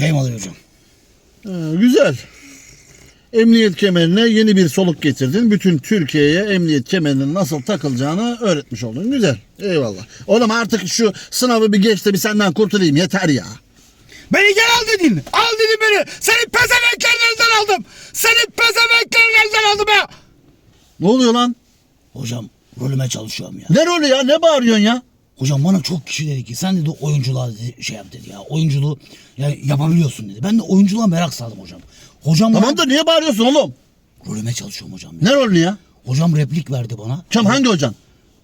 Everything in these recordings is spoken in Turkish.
Eyvallah hocam. Ha, güzel. Emniyet kemerine yeni bir soluk getirdin. Bütün Türkiye'ye emniyet kemerinin nasıl takılacağını öğretmiş oldun. Güzel. Eyvallah. Oğlum artık şu sınavı bir geç de bir senden kurtulayım. Yeter ya. Beni gel al dedin. Al dedin beni. Senin pezemeklerin elinden aldım. Senin pezemeklerin elinden aldım ya. Ne oluyor lan? Hocam rolüme çalışıyorum ya. Ne rolü ya? Ne bağırıyorsun ya? Hocam bana çok kişi dedi ki sen dedi oyunculuğa dedi, şey yap dedi ya. Oyunculuğu ya yapabiliyorsun dedi. Ben de oyunculuğa merak saldım hocam. Hocam Tamam bana da niye bağırıyorsun oğlum? rolüme çalışıyorum hocam. Ya. Ne rolü ya? Hocam replik verdi bana. Kim hangi hocan?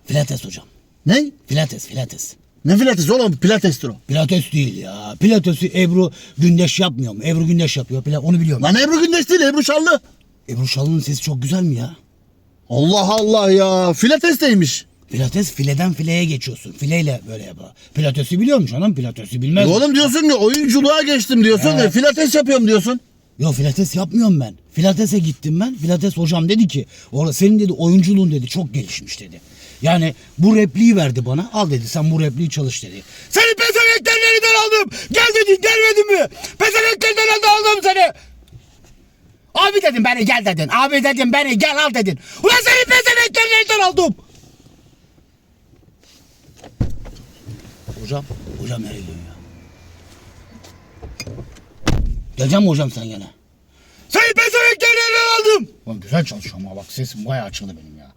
Pilates hocam. Ne? Pilates, pilates. Ne pilates oğlum? Pilatestir o. Pilates değil ya. Pilatesi Ebru Gündeş yapmıyor mu? Ebru Gündeş yapıyor. Pila- onu biliyorum. Lan Ebru Gündeş değil Ebru Şallı. Ebru Şallı'nın sesi çok güzel mi ya? Allah Allah ya. Pilates'teymiş. Pilates fileden fileye geçiyorsun. Fileyle böyle yapar. Pilatesi biliyor musun canım? Pilatesi bilmez. E oğlum diyorsun ki oyunculuğa geçtim diyorsun. Evet. E, pilates yapıyorum diyorsun. Yok pilates yapmıyorum ben. Pilates'e gittim ben. Pilates hocam dedi ki orada senin dedi oyunculuğun dedi çok gelişmiş dedi. Yani bu repliği verdi bana. Al dedi sen bu repliği çalış dedi. Seni pezevenklerin elinden aldım. Gel dedin gelmedin mi? Pezevenklerin elinden aldım seni. Abi dedim beni gel dedin. Abi dedim beni gel al dedin. Ulan seni pezevenklerin elinden aldım. Hocam. Hocam nereye gidiyorsun ya? Geleceğim mi hocam sen gene? Pezevenklerin elinden aldım. Ulan güzel çalışıyorum ha bak sesim bayağı açıldı benim ya.